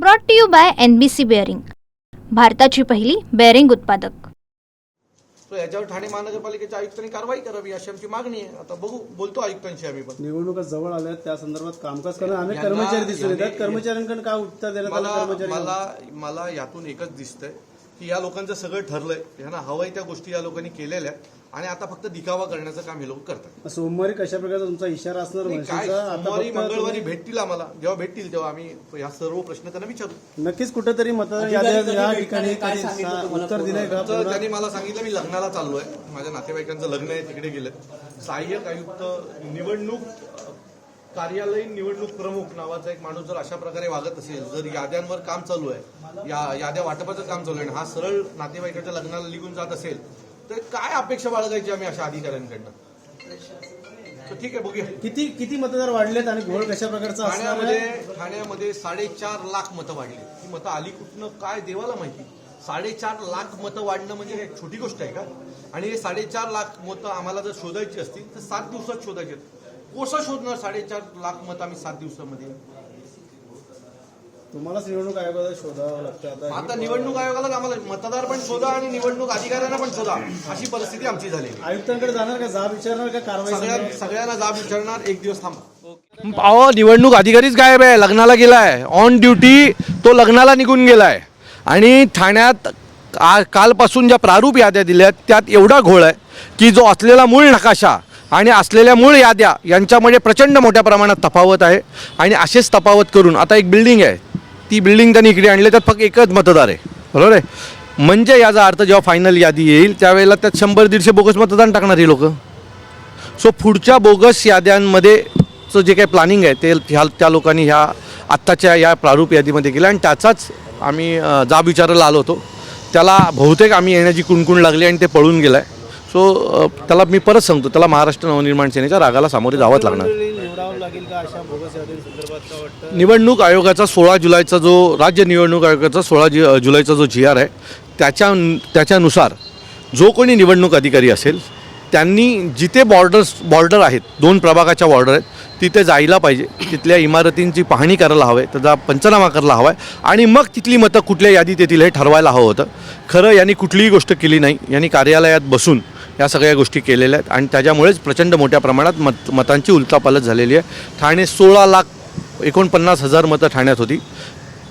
Brought to you by N B C bearing भारताची पहिली bearing उत्पादक. याच्यावर ठाणे महानगरपालिकेच्या आयुक्तांनी कारवाई करावी अशी आमची मागणी आहे. आता बघू बोलतो आयुक्तांशी आम्ही पण. निवडणुका जवळ आल्या त्या संदर्भात कामकाज करणारे. अनेक कर्मचारी दिसून येतात. कर्मचाऱ्यांकडे काय उत्तर देण्यात आलं? मला कर्मचारी मला मला यातून एकच दिसतंय. की या लोकांचं सगळं ठरलंय. यांना हवंय त्या गोष्टी या लोकांनी केलेल्या आहेत आणि आता फक्त दिखावा करण्याचं काम हे लोक करतात. सोमवारी कशा प्रकारचा तुमचा इशारा असणार नाही, काय? मनसेचा आता सोमवारी फक्त मंगळवारी भेटतील आम्हाला. जेव्हा भेटतील तेव्हा आम्ही या सर्व प्रश्न त्यांना विचारू. नक्कीच कुठेतरी मतदार याद्या या ठिकाणी कधी सा- उत्तर दिलंय का? तर पूर्ण? त्यांनी मला सांगितलं मी लग्नाला चाललोय. माझ्या नातेवाईकांचं लग्न आहे तिकडे गेलं सहाय्यक आयुक्त निवडणूक अ, कार्यालयीन निवडणूक प्रमुख नावाचा एक माणूस जर अशा प्रकारे वागत असेल जर याद्यांवर काम चालू आहे या याद्या वाटपाचं काम चालू आहे आणि हा सरळ नातेवाईकाच्या लग्नाला निघून जात असेल तर काय अपेक्षा बाळगायची आम्ही अशा अधिकाऱ्यांकडनं? ठीक आहे बघूया. किती किती मतदार वाढलेत आणि घोळ कशा प्रकारचा ठाण्यामध्ये ठाण्यामध्ये साडेचार लाख मतं वाढली. ही मतं आली कुठनं काय देवाला माहिती? साडेचार लाख मतं वाढणं म्हणजे छोटी गोष्ट आहे का? आणि हे साडेचार लाख मतं आम्हाला जर शोधायची असतील तर सात दिवसात शोधायची. कसं शोधणार? साडेचार लाख मतं आम्ही सात दिवसामध्ये. तुम्हालाच निवडणूक आयोगाला शोधावं लागतं. आता आता निवडणूक आयोगाला आम्हाला मतदार पण शोधा आणि निवडणूक अधिकाऱ्यांना पण शोधा? अशी परिस्थिती आमची झालेली आहे. आयुक्तांकडे जाणार का? जाब विचारणार का कारवाई? सगळ्यांना जाब विचारणार. एक दिवस थांबा. अहो निवडणूक अधिकारीच गायब आहे. लग्नाला गेलाय. ऑन ड्युटी तो लग्नाला निघून गेलाय. आणि ठाण्यात कालपासून ज्या प्रारूप याद्या दिल्यात त्यात एवढा घोळ आहे की जो असलेला मूळ नकाशा आणि असलेल्या मूळ याद्या यांच्यामध्ये प्रचंड मोठ्या प्रमाणात तफावत आहे. आणि असेच तफावत करून आता एक बिल्डिंग आहे. ती बिल्डिंग त्यांनी इकडे आणली त्यात फक्त एकच मतदार आहे. बरोबर आहे? म्हणजे याचा अर्थ जेव्हा फायनल यादी येईल त्यावेळेला त्यात शंभर दीडशे बोगस मतदान टाकणार ही लोकं. सो पुढच्या बोगस याद्यांमध्ये चं जे काही प्लॅनिंग आहे ते ह्या त्या लोकांनी ह्या आत्ताच्या या प्रारूप यादीमध्ये केलं. आणि त्याचाच आम्ही जाब विचारायला आलो होतो. त्याला बहुतेक आम्ही येण्याची कुणकुण लागली आणि ते पळून गेलं आहे सो त्याला मी परत सांगतो त्याला महाराष्ट्र नवनिर्माण सेनेच्या रागाला सामोरे जावंच लागणार. निवडणूक आयोगाचा सोळा जुलैचा जो राज्य निवडणूक आयोगाचा सोळा जु जुलैचा जो जी आर आहे त्याच्या त्याच्यानुसार जो कोणी निवडणूक अधिकारी असेल त्यांनी जिथे बॉर्डर्स बॉर्डर आहेत दोन प्रभागाच्या बॉर्डर आहेत तिथे जायला पाहिजे. तिथल्या इमारतींची पाहणी करायला हवं आहे त्याचा पंचनामा करायला हवा आहे आणि मग तिथली मतं कुठल्या यादीत येतील हे ठरवायला हवं होतं. खरं यांनी कुठलीही गोष्ट केली नाही. यांनी कार्यालयात बसून या सगळ्या गोष्टी केलेल्या आहेत. आणि त्याच्यामुळेच प्रचंड मोठ्या प्रमाणात मत मतांची उलथापालथ झालेली आहे. ठाणे सोळा लाख एकोणपन्नास हजार मतं ठाण्यात होती.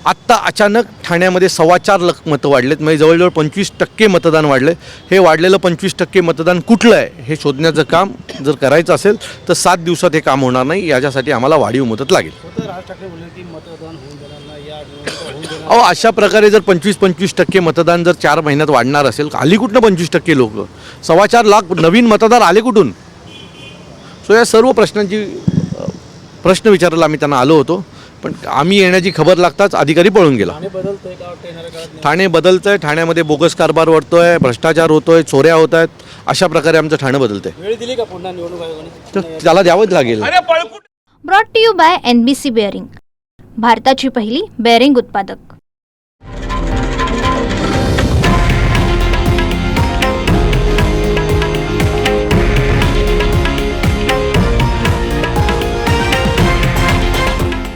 आत्ता अचानक ठाण्यामध्ये सव्वा चार लाख मतं वाढलेत. म्हणजे जवळजवळ पंचवीस टक्के मतदान वाढले हे वाढलेलं पंचवीस टक्के मतदान कुठलं आहे हे शोधण्याचं काम जर करायचं असेल तर सात दिवसात हे काम होणार नाही. याच्यासाठी आम्हाला वाढीव मदत लागेल. अहो अशा प्रकारे जर पंचवीस पंचवीस टक्के मतदान जर चार महिन्यात वाढणार असेल आली कुठनं पंचवीस टक्के लोक? सव्वा चार लाख नवीन मतदार आले कुठून? सो या सर्व प्रश्नांची प्रश्न विचारायला आम्ही त्यांना आलो होतो. पण आम्ही येण्याची खबर लागताच अधिकारी पळून गेला. ठाणे बदलतंय ठाण्यामध्ये बोगस कारभार वाढतोय भ्रष्टाचार होतोय चोऱ्या होत आहेत अशा प्रकारे आमचं ठाणं बदलतंय. वेळ दिली का पुन्हा निवडणूक आयोगाने? तर त्याला द्यावंच लागेल. Brought to you by N B C bearing भारताची पहिली बेअरिंग उत्पादक.